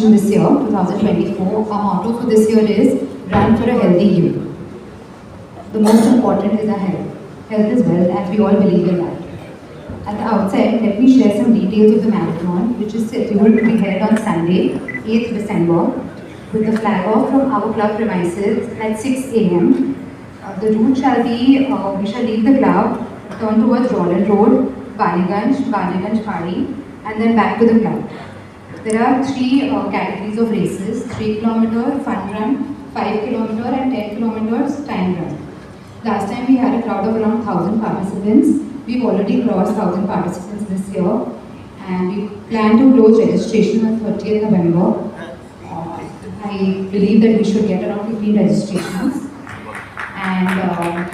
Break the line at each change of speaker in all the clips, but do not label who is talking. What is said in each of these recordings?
this year, 2024. Our motto for this year is Run for a Healthy You. The most important is our health. Health is wealth, and we all believe in that. At the outset, let me share some details of the marathon, which is scheduled to be held on Sunday, 8th December, with the flag off from our club premises at 6 a.m. Uh, the route shall be, uh, we shall leave the club, turn towards Roland Road, Baliganj, Baliganj Padi, and then back to the club. There are three uh, categories of races 3 kilometer fun run, 5 kilometer, and 10 kilometers time run. Last time we had a crowd of around 1000 participants. We've already crossed 1000 participants this year, and we plan to close registration on 30th November. Uh, I believe that we should get around 15 registrations, and uh,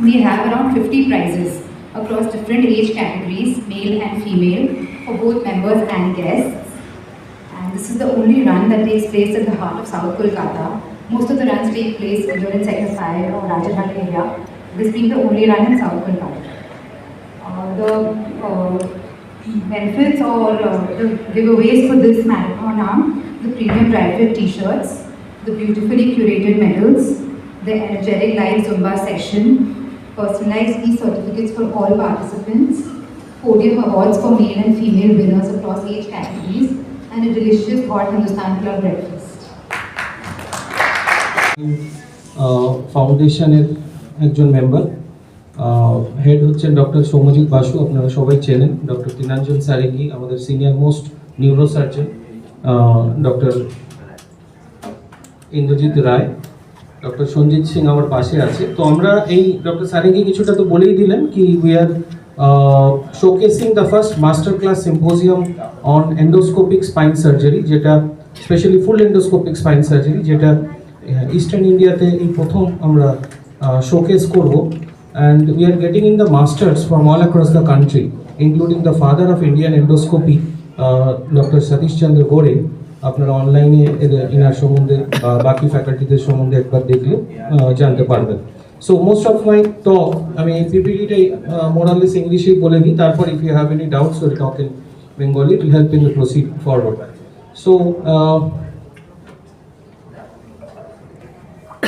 we have around 50 prizes across different age categories, male and female, for both members and guests. This is the only run that takes place at the heart of South Kolkata. Most of the runs take place in Sector 5 or Rajaghat area, this being the only run in South Kolkata. Uh, the uh, benefits or uh, the giveaways for this marathon are the premium private t-shirts, the beautifully curated medals, the energetic live Zumba session, personalized e-certificates for all participants, podium awards for male and female winners across age categories, and a delicious, hot Hindustan Club breakfast.
ফাউন্ডেশনের একজন member head হচ্ছেন doctor Soumajit Basu আপনারা সবাই চেনেন doctor Tinanjan Sarangi আমাদের senior most neuro surgeon doctor Indrajit Roy doctor Sanjit Singh আমার পাশে আছে তো আমরা এই ডক্টর সারেঙ্গি কিছুটা তো বলেই দিলেন কি we are showcasing the first master class symposium on endoscopic spine surgery যেটা specially full endoscopic spine surgery যেটা ইস্টার্ন ইন্ডিয়াতে এই প্রথম আমরা শোকেস করব। And we are getting in the masters from all across the country including the father of Indian endoscopy doctor Satish Chandra Gore আপনারা অনলাইনে inner সম্বন্ধে বাকি ফ্যাকাল্টিদের সম্বন্ধে একবার দেখলে জানতে পারবেন। So most of my talk আমি এই পিপিটিটাই মোরালেস ইংলিশেই বলে দিই তারপর if you have any doubts will talk in Bengali it help in the proceed forward so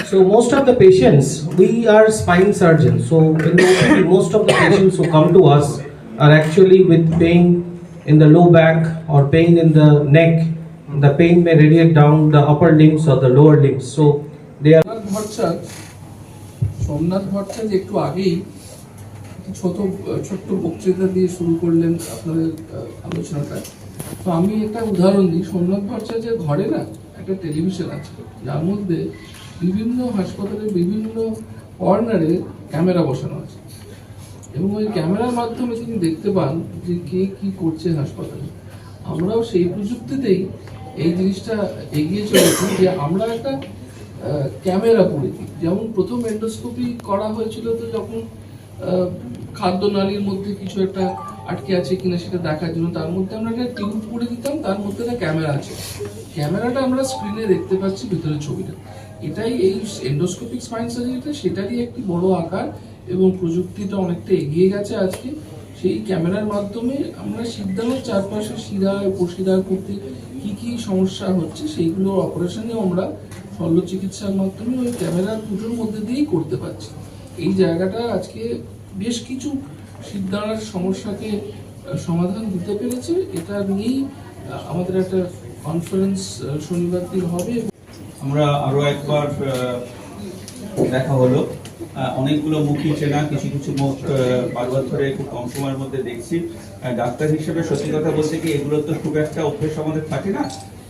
So most of the patients, we are spine surgeons. So in the OPD, most of the patients who come to us are actually with pain in the low back or pain in the neck. The pain may radiate down the upper limbs or the lower limbs. So they are
Somnath Bhattacharya একটু আগেই ছোট, ছোট্ট বক্তৃতা দিয়ে শুরু করলেন আপনাদের আলোচনাটা তো আমি একটা উদাহরণ দিই। সোমনাথ ভট্টাচার্যের ঘরে না একটা টেলিভিশন আছে। যার মধ্যে বিভিন্ন হাসপাতালের বিভিন্ন কর্নারে ক্যামেরা বসানো আছে। এবং ওই ক্যামেরার মাধ্যমে তিনি দেখতে পান যে কে কি করছে হাসপাতালে, আমরাও সেই প্রযুক্তিতেই এই জিনিসটা এগিয়ে চলেছি যে আমরা একটা ক্যামেরা পরে দিই যেমন প্রথম এন্ডোস্কোপি করা হয়েছিল তো যখন আহ, খাদ্য নালীর মধ্যে কিছু একটা আটকে আছে কিনা সেটা দেখার জন্য তার মধ্যে আমরা একটা টিউব করে দিতাম তার মধ্যে একটা ক্যামেরা আছে। ক্যামেরাটা আমরা স্ক্রিনে দেখতে পাচ্ছি ভিতরের ছবিটা। এটাই এই এন্ডোস্কোপিক স্পাইন সার্জারিটা সেটারই একটি বড় আকার এবং প্রযুক্তিটা অনেকটা এগিয়ে গেছে আজকে। সেই ক্যামেরার মাধ্যমে আমরা সিদ্ধানের চারপাশে শিরা, উপশিরা করতে কি কি সমস্যা হচ্ছে সেইগুলোর অপারেশনে আমরা শল্য চিকিৎসার মাধ্যমে ওই ক্যামেরার দুটোর মধ্যে দিয়েই করতে পারছি। এই জায়গাটা আজকে বেশ কিছু সিদ্ধার সমস্যাকে সমাধান দিতে পেরেছে। এটা নিয়েই আমাদের একটা কনফারেন্স শনিবার দিন হবে।
আমরা আরও একবার দেখা হলো। অনেকগুলো মুখই চেনা, কিছু কিছু মুখ বারবার ধরে খুব কম সময়ের মধ্যে দেখছি। ডাক্তার হিসেবে সত্যি কথা বলতে কি এগুলো তো খুব একটা অভ্যেস আমাদের থাকে না,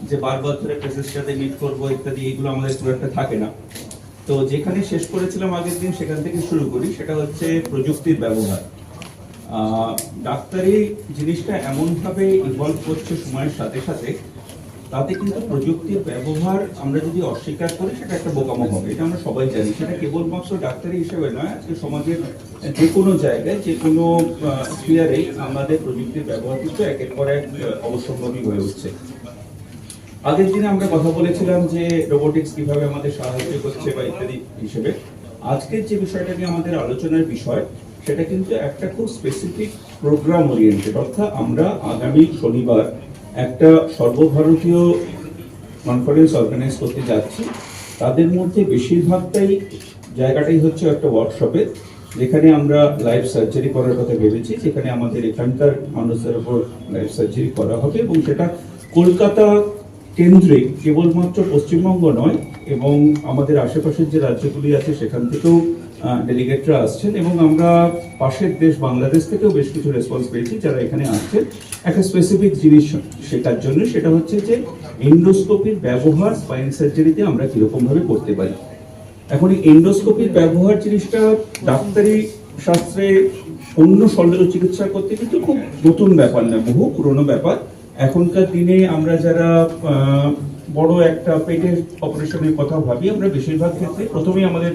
যে বারবার ধরে পেশেন্টের সাথে মিট করব ইত্যাদি, এগুলো আমাদের খুব একটা থাকে না। তো যেখানে শেষ করেছিলাম আগের দিন, সেখান থেকে শুরু করি, সেটা হচ্ছে প্রযুক্তির ব্যবহার। ডাক্তারি জিনিসটা এমনভাবে ইনভলভ করছে সময়ের সাথে সাথে তাতে কিন্তু প্রযুক্তির ব্যবহার আমরা যদি অস্বীকার করি সেটা একটা বোকামো হবে। এটা আমরা সবাই জানি। সেটা কেবলমাত্র ডাক্তারি হিসেবে নয় আজকে সমাজের যে কোনো জায়গায় যে কোনো স্পিয়ারে আমাদের প্রযুক্তির ব্যবহার কিন্তু একের পর এক আহ, অবশ্যম্ভাবী হয়ে উঠছে। আগের দিনে আমরা কথা বলেছিলাম যে রোবোটিক্স কীভাবে আমাদের সাহায্য করছে বা ইত্যাদি হিসেবে। আজকের যে বিষয়টা নিয়ে আমাদের আলোচনার বিষয় সেটা কিন্তু একটা খুব স্পেসিফিক প্রোগ্রাম ওরিয়েন্টেড অর্থাৎ আমরা আগামী শনিবার একটা সর্বভারতীয় কনফারেন্স অর্গানাইজ করতে যাচ্ছি। তাদের মধ্যে বেশিরভাগটাই জায়গাটাই হচ্ছে একটা ওয়ার্কশপের যেখানে আমরা লাইভ সার্জারি করার কথা ভেবেছি, যেখানে আমাদের এখানকার মানুষদের উপর লাইভ সার্জারি করা হবে এবং সেটা কলকাতা কেন্দ্রে কেবলমাত্র পশ্চিমবঙ্গ নয়, এবং আমাদের আশেপাশের যে রাজ্যগুলি আছে সেখান থেকেও ডেলিগেটরা আসছেন এবং আমরা পাশের দেশ বাংলাদেশ থেকেও বেশ কিছু রেসপন্স পেয়েছি যারা এখানে আসছেন। একটা স্পেসিফিক জিনিস শেখার জন্য, সেটা হচ্ছে যে এন্ডোস্কোপির ব্যবহার স্পাইন সার্জারিতে আমরা কীরকম ভাবে করতে পারি। এখন এই এন্ডোস্কোপির ব্যবহার জিনিসটা ডাক্তারি শাস্ত্রে অন্য শল্য চিকিৎসা করতে কিন্তু খুব নতুন ব্যাপার না, বহু পুরনো ব্যাপার। এখনকার দিনে আমরা যারা বড় একটা পেটের অপারেশনের কথা ভাবি, আমরা বেশিরভাগ ক্ষেত্রে প্রথমেই আমাদের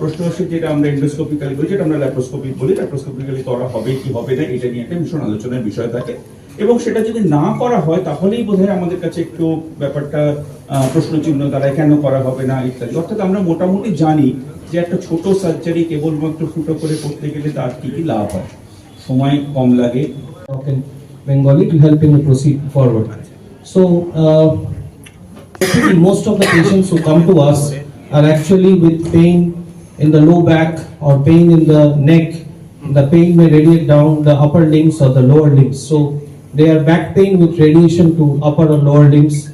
প্রশ্ন আসে যেটা আমরা এন্ডোস্কোপিক্যালি বলি যেটা আমরা ল্যাপ্রোস্কোপিক বলি। ল্যাপ্রোস্কোপিক্যালি করা হবে কি হবে না এটা নিয়ে একটা ভীষণ আলোচনার বিষয় থাকে। এবং সেটা যদি না করা হয় তাহলেই বোধহয় আমাদের কাছে একটু ব্যাপারটা প্রশ্নচিহ্ন দাঁড়ায় কেন করা হবে না ইত্যাদি। অর্থাৎ আমরা মোটামুটি জানি যে একটা ছোট সার্জারি কেবলমাত্র ফুটো করে করতে গেলে তার কি কি লাভ হয়। সময় কম লাগে।
Help him proceed forward. So, uh, actually, most of the patients who come to us are actually with pain in the low back or pain in the neck. The pain may radiate down the upper limbs or the lower limbs. So, they are back pain with radiation to upper or lower limbs.